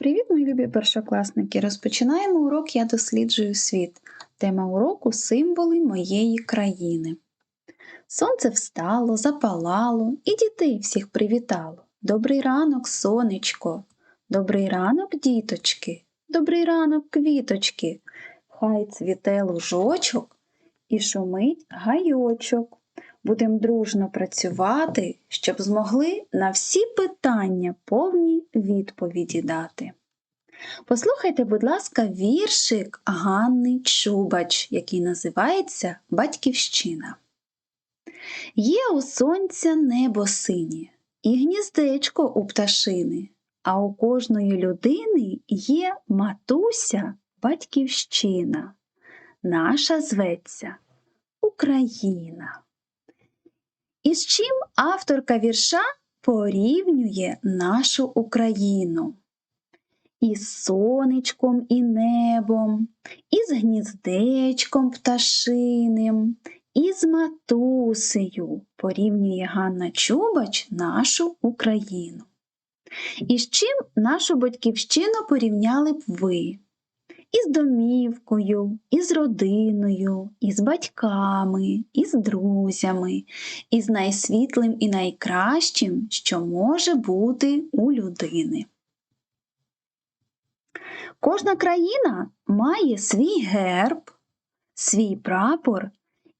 Привіт, мої любі першокласники! Розпочинаємо урок Я досліджую світ. Тема уроку символи моєї країни. Сонце встало, запалало і дітей всіх привітало. Добрий ранок, сонечко, добрий ранок, діточки, добрий ранок, квіточки. Хай цвіте лужочок і шумить гайочок. Будемо дружно працювати, щоб змогли на всі питання повні відповіді дати. Послухайте, будь ласка, віршик Ганни Чубач, який називається Батьківщина. Є у сонця небо синє, і гніздечко у пташини, а у кожної людини є матуся батьківщина. Наша зветься Україна. І з чим авторка вірша порівнює нашу Україну? Із сонечком і небом, із гніздечком пташиним, із матусею порівнює Ганна Чубач нашу Україну. І з чим нашу батьківщину порівняли б ви? Із домівкою, із родиною, із батьками, із друзями, із найсвітлим і найкращим, що може бути у людини. Кожна країна має свій герб, свій прапор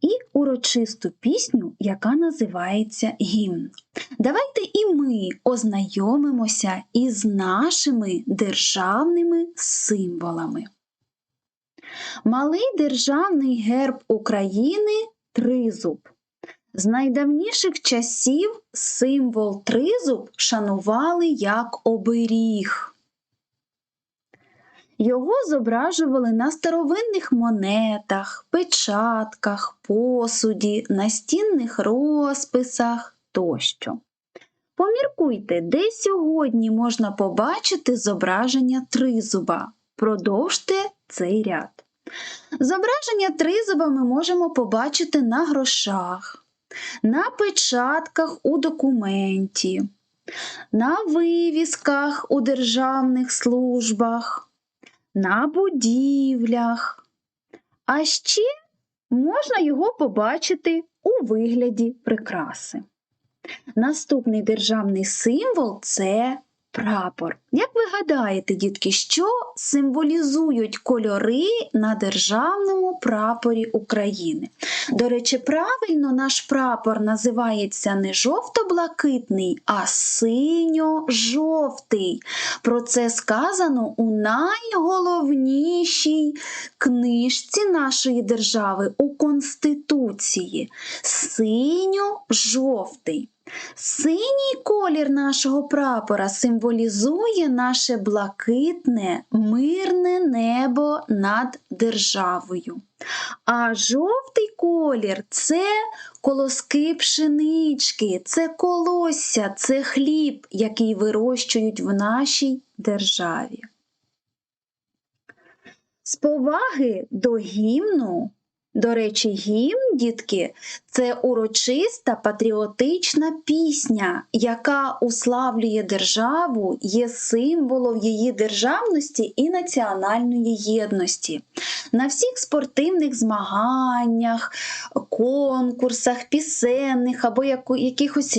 і урочисту пісню, яка називається гімн. Давайте і ми ознайомимося із нашими державними символами. Малий державний герб України тризуб. З найдавніших часів символ тризуб шанували як оберіг. Його зображували на старовинних монетах, печатках, посуді, настінних розписах тощо. Поміркуйте, де сьогодні можна побачити зображення тризуба. Продовжте цей ряд. Зображення тризуба ми можемо побачити на грошах, на печатках у документі, на вивісках у державних службах, на будівлях. А ще можна його побачити у вигляді прикраси. Наступний державний символ це прапор. Як ви гадаєте, дітки, що символізують кольори на державному прапорі України? До речі, правильно наш прапор називається не жовто-блакитний, а синьо-жовтий. Про це сказано у найголовнішій книжці нашої держави у Конституції. Синьо-жовтий. Синій колір нашого прапора символізує наше блакитне, мирне небо над державою. А жовтий колір це колоски пшенички, це колосся, це хліб, який вирощують в нашій державі. З поваги до гімну до речі, гімн, дітки, це урочиста патріотична пісня, яка уславлює державу, є символом її державності і національної єдності. На всіх спортивних змаганнях, конкурсах, пісенних або якихось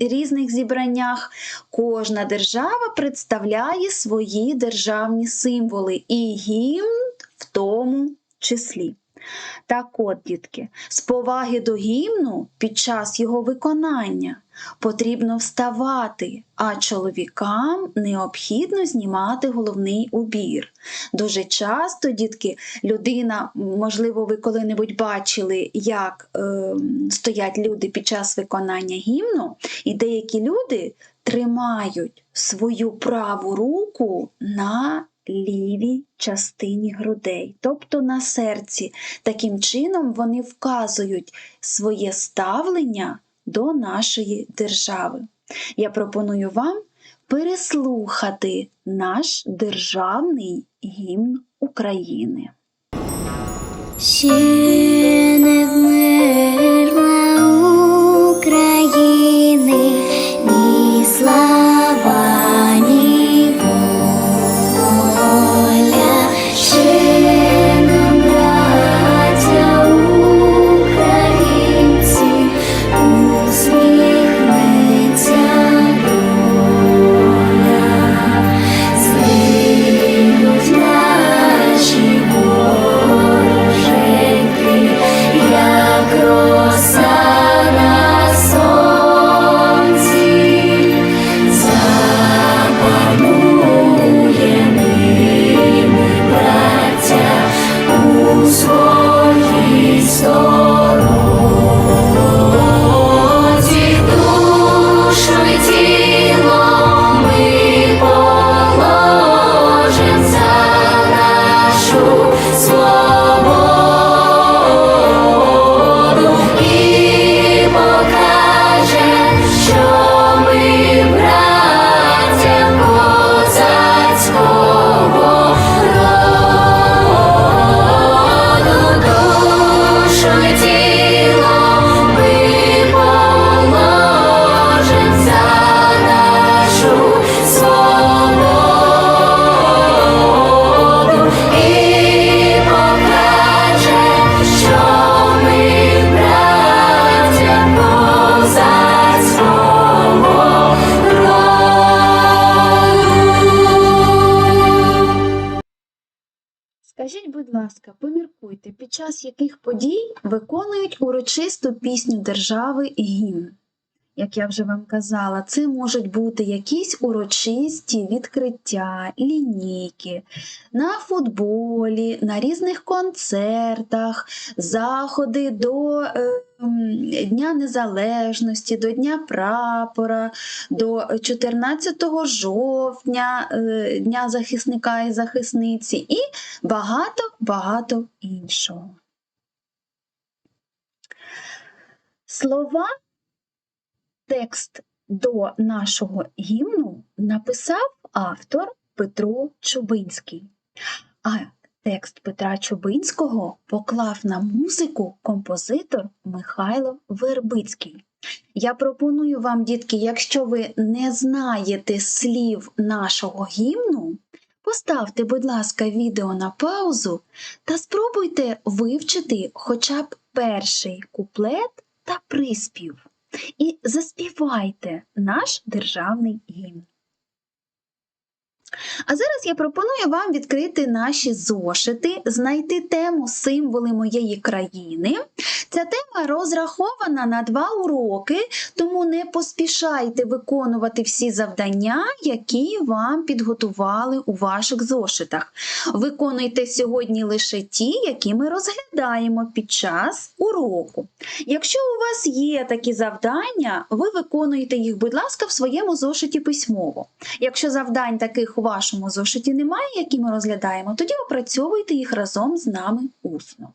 різних зібраннях кожна держава представляє свої державні символи, і гімн в тому числі. Так от, дітки, з поваги до гімну під час його виконання потрібно вставати, а чоловікам необхідно знімати головний убір. Дуже часто, дітки, людина, можливо, ви коли-небудь бачили, як е, стоять люди під час виконання гімну, і деякі люди тримають свою праву руку на лівій частині грудей, тобто на серці. Таким чином вони вказують своє ставлення до нашої держави. Я пропоную вам переслухати наш державний гімн України. Ще не вмерла будь ласка, поміркуйте, під час яких подій виконують урочисту пісню держави гімн. Як я вже вам казала, це можуть бути якісь урочисті відкриття, лінійки на футболі, на різних концертах, заходи до е, Дня Незалежності, до Дня прапора, до 14 жовтня, е, Дня захисника і захисниці, і багато-багато іншого. Слова, текст до нашого гімну написав автор Петро Чубинський. А текст Петра Чубинського поклав на музику композитор Михайло Вербицький. Я пропоную вам, дітки, якщо ви не знаєте слів нашого гімну, поставте, будь ласка, відео на паузу та спробуйте вивчити хоча б перший куплет та приспів. І заспівайте наш державний гімн. А зараз я пропоную вам відкрити наші зошити, знайти тему символи моєї країни. Ця тема розрахована на два уроки, тому не поспішайте виконувати всі завдання, які вам підготували у ваших зошитах. Виконуйте сьогодні лише ті, які ми розглядаємо під час уроку. Якщо у вас є такі завдання, ви виконуєте їх, будь ласка, в своєму зошиті письмово. Якщо завдань таких у вашому зошиті немає, які ми розглядаємо, тоді опрацьовуйте їх разом з нами усно.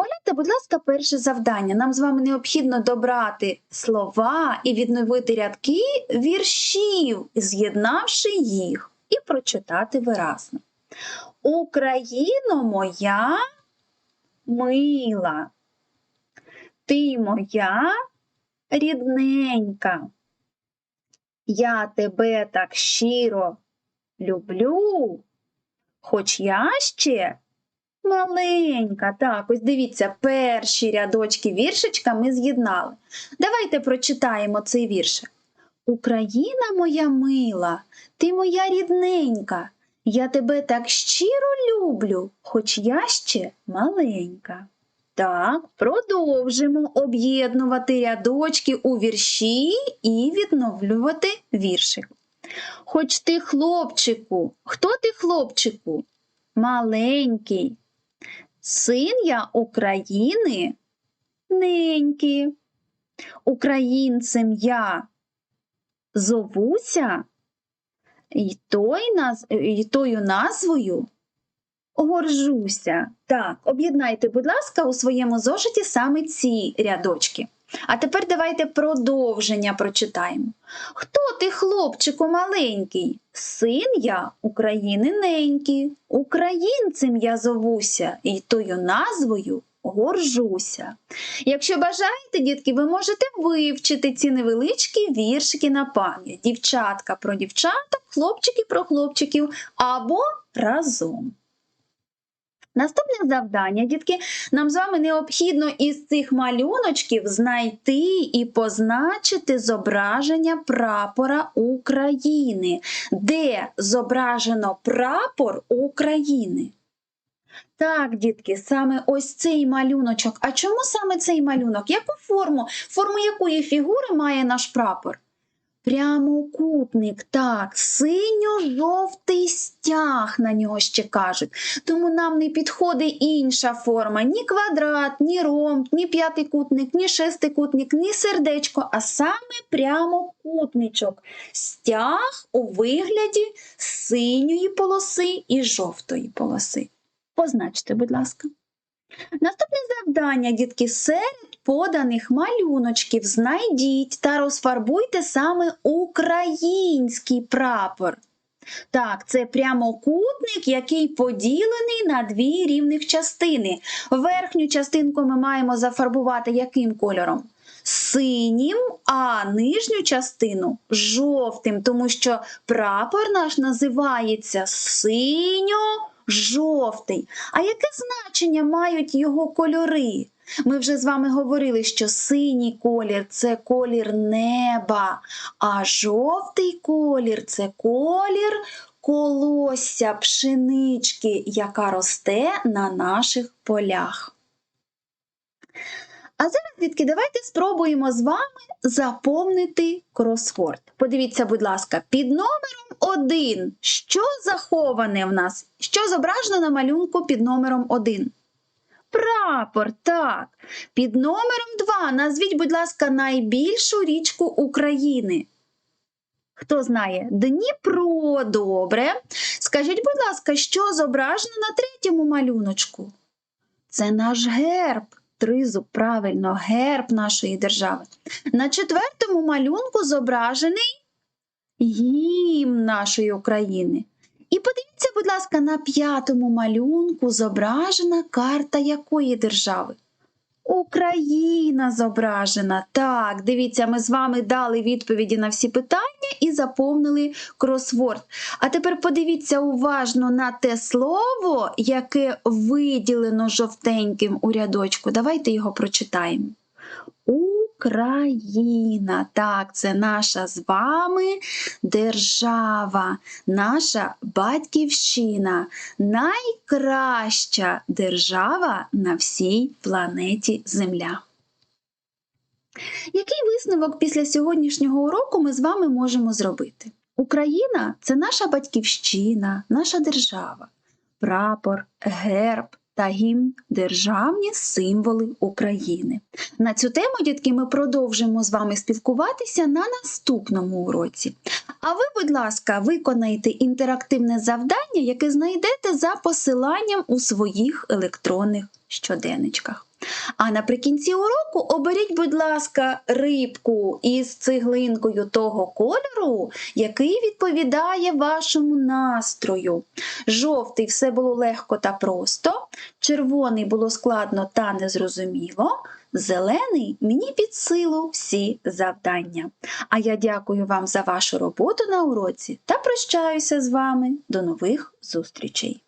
Погляньте, будь ласка, перше завдання. Нам з вами необхідно добрати слова і відновити рядки віршів, з'єднавши їх, і прочитати виразно. Україно моя мила, ти моя рідненька. Я тебе так щиро люблю, хоч я ще маленька. Так, ось дивіться, перші рядочки віршичка ми з'єднали. Давайте прочитаємо цей віршик. Україна моя мила, ти моя рідненька, я тебе так щиро люблю, хоч я ще маленька. Так, продовжимо об'єднувати рядочки у вірші і відновлювати віршик. Хоч ти, хлопчику, хто ти, хлопчику? Маленький. Син я України ненький. Українцем я зовуся, і, той наз... і тою назвою горжуся. Так, об'єднайте, будь ласка, у своєму зошиті саме ці рядочки. А тепер давайте продовження прочитаємо. Хто ти, хлопчику маленький? Син я України ненький, українцем я зовуся, і тою назвою горжуся. Якщо бажаєте, дітки, ви можете вивчити ці невеличкі віршики на пам'ять. Дівчатка про дівчаток, хлопчики про хлопчиків або разом. Наступне завдання, дітки, нам з вами необхідно із цих малюночків знайти і позначити зображення прапора України, де зображено прапор України. Так, дітки, саме ось цей малюночок. А чому саме цей малюнок? Яку форму? Форму якої фігури має наш прапор? Прямокутник, так, синьо-жовтий стяг на нього ще кажуть. Тому нам не підходить інша форма: ні квадрат, ні ромб, ні п'ятикутник, ні шестикутник, ні сердечко, а саме прямокутничок. Стяг у вигляді синьої полоси і жовтої полоси. Позначте, будь ласка. Наступне завдання, дітки, серед поданих малюночків знайдіть та розфарбуйте саме український прапор. Так, це прямокутник, який поділений на дві рівних частини. Верхню частинку ми маємо зафарбувати яким кольором? Синім, а нижню частину жовтим, тому що прапор наш називається синьо-жовтий. А яке значення мають його кольори? Ми вже з вами говорили, що синій колір це колір неба, а жовтий колір це колір колосся пшенички, яка росте на наших полях. А зараз, дітки, давайте спробуємо з вами заповнити кросворд. Подивіться, будь ласка, під номером 1. Що заховане в нас? Що зображено на малюнку під номером 1? Прапор, так. Під номером 2 назвіть, будь ласка, найбільшу річку України. Хто знає? Дніпро, добре. Скажіть, будь ласка, що зображено на третьому малюночку? Це наш герб. Тризуб, правильно, герб нашої держави. На четвертому малюнку зображений гімн нашої України. І подивіться, будь ласка, на п'ятому малюнку зображена карта якої держави? Україна зображена. Так, дивіться, ми з вами дали відповіді на всі питання і заповнили кросворд. А тепер подивіться уважно на те слово, яке виділено жовтеньким у рядочку. Давайте його прочитаємо. Україна. Так, це наша з вами держава, наша батьківщина, найкраща держава на всій планеті Земля. Який висновок після сьогоднішнього уроку ми з вами можемо зробити? Україна це наша батьківщина, наша держава, прапор, герб та гімн державні символи України. На цю тему, дітки, ми продовжимо з вами спілкуватися на наступному уроці. А ви, будь ласка, виконайте інтерактивне завдання, яке знайдете за посиланням у своїх електронних щоденничках. А наприкінці уроку оберіть, будь ласка, рибку із цеглинкою того кольору, який відповідає вашому настрою. Жовтий все було легко та просто, червоний було складно та незрозуміло. Зелений мені під силу всі завдання. А я дякую вам за вашу роботу на уроці та прощаюся з вами. До нових зустрічей!